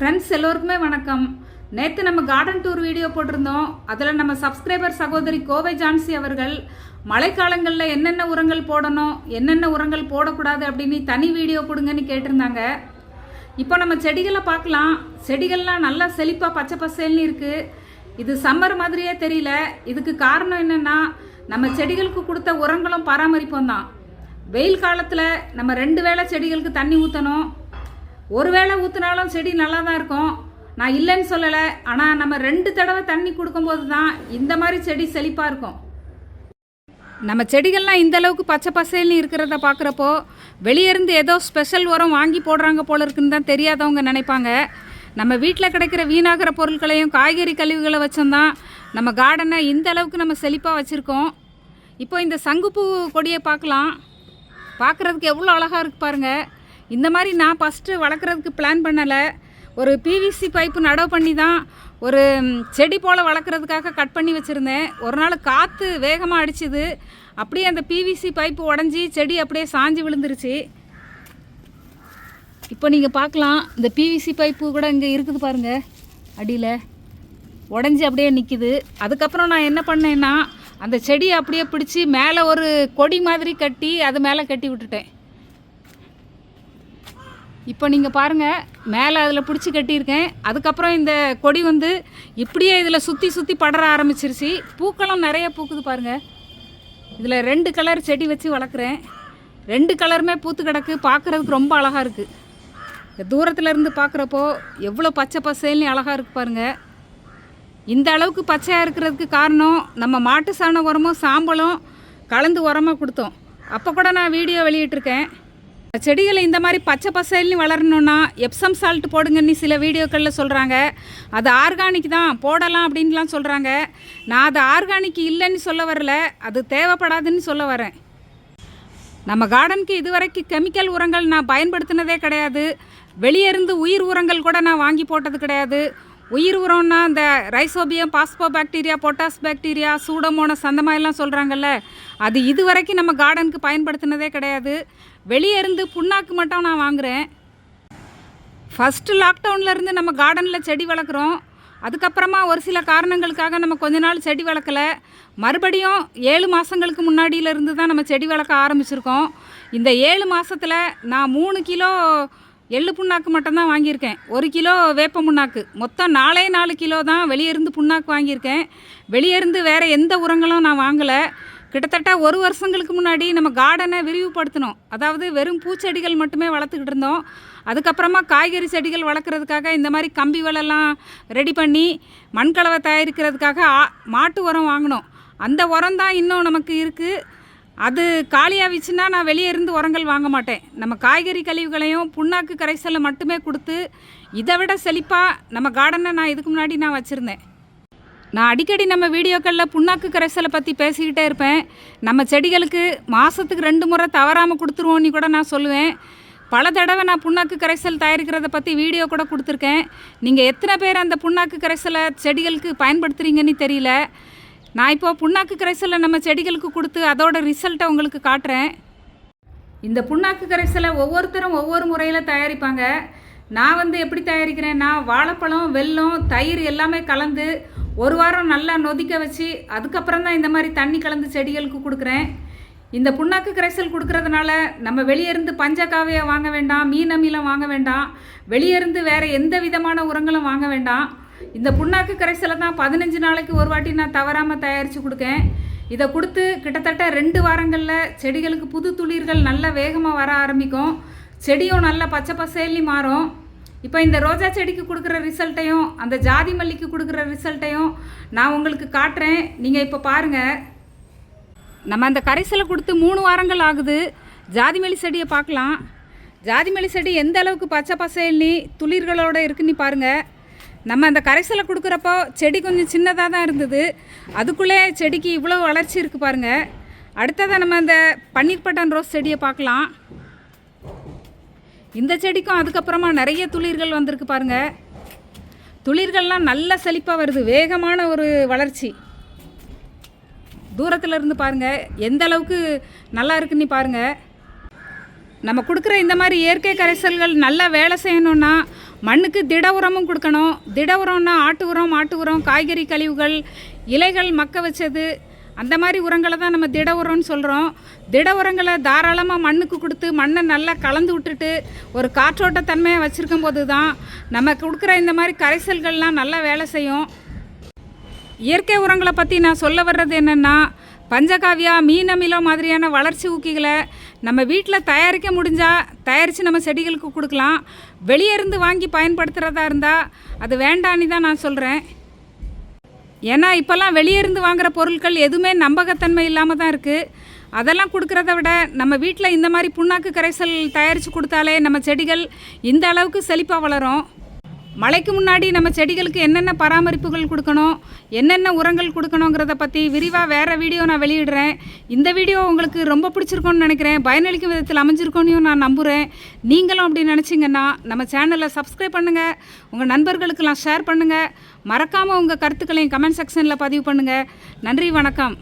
Friends எல்லோருக்குமே வணக்கம். நேற்று நம்ம கார்டன் டூர் வீடியோ போட்டிருந்தோம். அதில் நம்ம சப்ஸ்கிரைபர் சகோதரி கோவை ஜான்சி அவர்கள் மழைக்காலங்களில் என்னென்ன உரங்கள் போடணும்? என்னென்ன உரங்கள் போடக்கூடாது? அப்படின்னு தனி வீடியோ கொடுங்கன்னு கேட்டிருந்தாங்க. இப்போ நம்ம செடிகளை பார்க்கலாம். செடிகள்லாம் நல்லா செழிப்பாக பச்சை பசேல்னு இருக்குது இது சம்மர் மாதிரியே தெரியல. இதுக்கு காரணம் என்னென்னா நம்ம செடிகளுக்கு கொடுத்த உரங்களும் பராமரிப்போம் தான். வெயில் காலத்தில் நம்ம ரெண்டு வேளை செடிகளுக்கு தண்ணி ஊற்றணும் ஒருவேளை ஊற்றுனாலும் ஊற்றினாலும் செடி நல்லா தான் இருக்கும். நான் இல்லைன்னு சொல்லலை. ஆனால் நம்ம ரெண்டு தடவை தண்ணி கொடுக்கும்போது தான் இந்த மாதிரி செடி செழிப்பாக இருக்கும். நம்ம செடிகள்லாம் இந்த அளவுக்கு பச்சை பசேல்னு இருக்கிறத பார்க்குறப்போ வெளியே இருந்து ஏதோ ஸ்பெஷல் உரம் வாங்கி போடுறாங்க போல இருக்குன்னு தான் தெரியாதவங்க நினைப்பாங்க. நம்ம வீட்டில் கிடைக்கிற வீணாகிற பொருட்களையும் காய்கறி கழிவுகளை வச்சோம்தான் நம்ம கார்டனை இந்த அளவுக்கு நம்ம செழிப்பாக வச்சுருக்கோம். இப்போ இந்த சங்குப்பூ கொடியை பார்க்கலாம். பார்க்குறதுக்கு எவ்வளோ அழகாக இருக்கு பாருங்கள் இந்த மாதிரி நான் ஃபஸ்ட்டு வளர்க்குறதுக்கு பிளான் பண்ணலை. ஒரு பிவிசி பைப்பு நடவு பண்ணி தான் ஒரு செடி போல் வளர்க்குறதுக்காக கட் பண்ணி வச்சுருந்தேன். ஒரு நாள் காற்று வேகமாக அடிச்சுது. அப்படியே அந்த பிவிசி பைப்பு உடஞ்சி செடி அப்படியே சாஞ்சு விழுந்துருச்சு. இப்போ நீங்கள் பார்க்கலாம். இந்த பிவிசி பைப்பு கூட இங்கே இருக்குது பாருங்கள் அடியில். உடஞ்சி அப்படியே நிற்கிது அதுக்கப்புறம் நான் என்ன பண்ணேன்னா அந்த செடியை அப்படியே பிடிச்சி மேலே ஒரு கொடி மாதிரி கட்டி அது மேலே கட்டி விட்டுட்டேன். இப்போ நீங்கள் பாருங்கள் மேலே அதில் பிடிச்சி கட்டியிருக்கேன். அதுக்கப்புறம் இந்த கொடி வந்து இப்படியே இதில் சுற்றி சுற்றி படர ஆரம்பிச்சிருச்சு. பூக்களும் நிறைய பூக்குது பாருங்கள் இதில் ரெண்டு கலர் செடி வச்சு வளர்க்குறேன். ரெண்டு கலருமே பூத்து கிடக்கு. பார்க்குறதுக்கு ரொம்ப அழகாக இருக்குது இந்த இருந்து பார்க்குறப்போ எவ்வளோ பச்சை பசேல்னு அழகாக இருக்கு பாருங்கள் இந்த அளவுக்கு பச்சையாக இருக்கிறதுக்கு காரணம் நம்ம மாட்டு சாண உரமும் சாம்பலும் கலந்து உரமாக கொடுத்தோம். அப்போ கூட நான் வீடியோ வெளியிட்டிருக்கேன். செடிகளை இந்த மாதிரி பச்சை பசேல்னு வளரணும்னா எப்சம் சால்ட் போடுங்கன்னு சில வீடியோக்களில் சொல்கிறாங்க அது ஆர்கானிக் தான் போடலாம் அப்படின்லாம் சொல்கிறாங்க நான் அது ஆர்கானிக் இல்லைன்னு சொல்ல வரல அது தேவைப்படாதுன்னு சொல்ல வரேன். நம்ம கார்டனுக்கு இதுவரைக்கும் கெமிக்கல் உரங்கள் நான் பயன்படுத்தினதே கிடையாது. வெளியே இருந்து உயிர் உரங்கள் கூட நான் வாங்கி போட்டது கிடையாது. உயிர் உரம்னா இந்த rhizobium phosphobacteria potash bacteria pseudomonas அந்த மாதிரிலாம் சொல்கிறாங்கல்ல அது இதுவரைக்கும் நம்ம கார்டனுக்கு பயன்படுத்தினதே கிடையாது. வெளியே இருந்து புண்ணாக்கு மட்டும் நான் வாங்குகிறேன் ஃபஸ்ட்டு லாக்டவுனில் இருந்து நம்ம கார்டனில் செடி வளர்க்குறோம். அதுக்கப்புறமா ஒரு சில காரணங்களுக்காக நம்ம கொஞ்ச நாள் செடி வளர்க்கல. மறுபடியும் ஏழு மாதங்களுக்கு முன்னாடியிலேருந்து தான் நம்ம செடி வளர்க்க ஆரம்பிச்சிருக்கோம். இந்த ஏழு மாதத்தில் நான் மூணு கிலோ எள்ளு புண்ணாக்கு மட்டும்தான் வாங்கியிருக்கேன். ஒரு கிலோ வேப்ப புண்ணாக்கு. மொத்தம் நாலே நாலு கிலோ தான் வெளியே இருந்து புண்ணாக்கு வாங்கியிருக்கேன். வெளியேருந்து வேறு எந்த உரங்களும் நான் வாங்கலை. கிட்டத்தட்ட ஒரு வருஷங்களுக்கு முன்னாடி நம்ம கார்டனை விரிவுபடுத்தினோம். அதாவது வெறும் பூச்செடிகள் மட்டுமே வளர்த்துக்கிட்டு இருந்தோம். அதுக்கப்புறமா காய்கறி செடிகள் வளர்க்குறதுக்காக இந்த மாதிரி கம்பி வலைலாம் ரெடி பண்ணி மண்கலவை தயாரிக்கிறதுக்காக ஆ- மாட்டு உரம் வாங்கினோம். அந்த உரம் தான் இன்னும் நமக்கு இருக்குது அது காலியாகிச்சுன்னா நான் வெளியே இருந்து உரங்கள் வாங்க மாட்டேன். நம்ம காய்கறி கழிவுகளையும் புண்ணாக்கு கரைசலை மட்டுமே கொடுத்து இதை விட செழிப்பாக நம்ம கார்டனை நான் இதுக்கு முன்னாடி நான் வச்சுருந்தேன். நான் அடிக்கடி நம்ம வீடியோக்களில் புண்ணாக்கு கரைசலை பற்றி பேசிக்கிட்டே இருப்பேன். நம்ம செடிகளுக்கு மாதத்துக்கு ரெண்டு முறை தவறாமல் கொடுத்துருவோன்னு கூட நான் சொல்லுவேன். பல தடவை நான் புண்ணாக்கு கரைசல் தயாரிக்கிறத பற்றி வீடியோ கூட கொடுத்துருக்கேன். நீங்கள் எத்தனை பேர் அந்த புண்ணாக்கு கரைசலை செடிகளுக்கு பயன்படுத்துகிறீங்கன்னு தெரியல. நான் இப்போ புண்ணாக்கு கரைசலை நம்ம செடிகளுக்கு கொடுத்து அதோட ரிசல்ட்டை உங்களுக்கு காட்டுறேன். இந்த புண்ணாக்கு கரைசலை ஒவ்வொருத்தரும் ஒவ்வொரு முறையில் தயாரிப்பாங்க. நான் வந்து எப்படி தயாரிக்கிறேன்னா வாழைப்பழம் வெல்லம் தயிர் எல்லாமே கலந்து ஒரு வாரம் நல்லா நொதிக்க வச்சு அதுக்கப்புறம் தான் இந்த மாதிரி தண்ணி கலந்து செடிகளுக்கு கொடுக்குறேன். இந்த புண்ணாக்கு கரைசல் கொடுக்கறதுனால நம்ம வெளியே இருந்து வாங்க வேண்டாம் மீன் அமிலம் வாங்க வேண்டாம் வெளியேருந்து வேறு எந்த விதமான உரங்களும் வாங்க வேண்டாம். இந்த புண்ணாக்கு கரைசலை தான் பதினஞ்சு நாளைக்கு ஒரு வாட்டி நான் தவறாமல் தயாரித்து கொடுக்கேன். இதை கொடுத்து கிட்டத்தட்ட ரெண்டு வாரங்களில் செடிகளுக்கு புது துளிர்கள் நல்ல வேகமாக வர ஆரம்பிக்கும். செடியும் நல்லா பச்சை பசேலி மாறும். இப்போ இந்த ரோஜா செடிக்கு கொடுக்குற ரிசல்ட்டையும் அந்த ஜாதி மல்லிக்கு கொடுக்குற ரிசல்ட்டையும் நான் உங்களுக்கு காட்டுறேன். நீங்கள் இப்போ பாருங்கள் நம்ம அந்த கரைசலை கொடுத்து மூணு வாரங்கள் ஆகுது. ஜாதிமல்லி செடியை பார்க்கலாம். ஜாதிமல்லி செடி எந்த அளவுக்கு பச்சை பசேல்னி துளிர்களோடு இருக்குன்னு பாருங்கள் நம்ம அந்த கரைசலை கொடுக்குறப்போ செடி கொஞ்சம் சின்னதாக தான் இருந்தது. அதுக்குள்ளே செடிக்கு இவ்வளோ வளர்ச்சி இருக்குது பாருங்கள் அடுத்ததாக நம்ம அந்த பன்னீர் பட்டன் ரோஸ் செடியை பார்க்கலாம். இந்த செடிக்கும் அதுக்கப்புறமா நிறைய துளிர்கள் வந்திருக்கு பாருங்கள் துளிர்கள்லாம் நல்ல செழிப்பாக வருது. வேகமான ஒரு வளர்ச்சி. தூரத்தில் இருந்து பாருங்கள் எந்த அளவுக்கு நல்லா இருக்குன்னு பாருங்கள் நம்ம கொடுக்குற இந்த மாதிரி இயற்கை கரைசல்கள் நல்லா வேலை செய்யணும்னா மண்ணுக்கு திட உரமும் கொடுக்கணும். திட உரம்னா ஆட்டு உரம் மாட்டு உரம் காய்கறி கழிவுகள் இலைகள் மக்க வச்சது அந்த மாதிரி உரங்களை தான் நம்ம திட உரம்னு சொல்கிறோம் திட உரங்களை தாராளமாக மண்ணுக்கு கொடுத்து மண்ணை நல்லா கலந்து விட்டுட்டு ஒரு காற்றோட்ட தன்மையை வச்சுருக்கும் போது தான் நம்ம கொடுக்குற இந்த மாதிரி கரைசல்கள்லாம் நல்லா வேலை செய்யும். இயற்கை உரங்களை பற்றி நான் சொல்ல வர்றது என்னென்னா பஞ்சகாவியா மீன் அமிலம் மாதிரியான வளர்ச்சி ஊக்கிகளை நம்ம வீட்டில் தயாரிக்க முடிஞ்சால் தயாரித்து நம்ம செடிகளுக்கு கொடுக்கலாம். வெளியே இருந்து வாங்கி பயன்படுத்துகிறதா இருந்தால் அது வேண்டான்னு தான் நான் சொல்கிறேன் ஏன்னா இப்போல்லாம் வெளியே இருந்து வாங்குற பொருட்கள் எதுவுமே நம்பகத்தன்மை இல்லாமல் தான் இருக்குது அதெல்லாம் கொடுக்குறத விட நம்ம வீட்டில் இந்த மாதிரி புண்ணாக்கு கரைசல் தயாரித்து கொடுத்தாலே நம்ம செடிகள் இந்த அளவுக்கு செழிப்பாக வளரும். மழைக்கு முன்னாடி நம்ம செடிகளுக்கு என்னென்ன பராமரிப்புகள் கொடுக்கணும் என்னென்ன உரங்கள் கொடுக்கணுங்கிறத பற்றி விரிவாக வேறு வீடியோ நான் வெளியிடுறேன். இந்த வீடியோ உங்களுக்கு ரொம்ப பிடிச்சிருக்கோன்னு நினைக்கிறேன். பயனளிக்கும் விதத்தில் அமைஞ்சிருக்கோன்னு நான் நம்புகிறேன் நீங்களும் அப்படி நினச்சிங்கன்னா நம்ம சேனலை சப்ஸ்கிரைப் பண்ணுங்கள் உங்கள் நண்பர்களுக்கெல்லாம் ஷேர் பண்ணுங்கள் மறக்காமல் உங்கள் கருத்துக்களையும் கமெண்ட் செக்ஷனில் பதிவு பண்ணுங்கள் நன்றி வணக்கம்.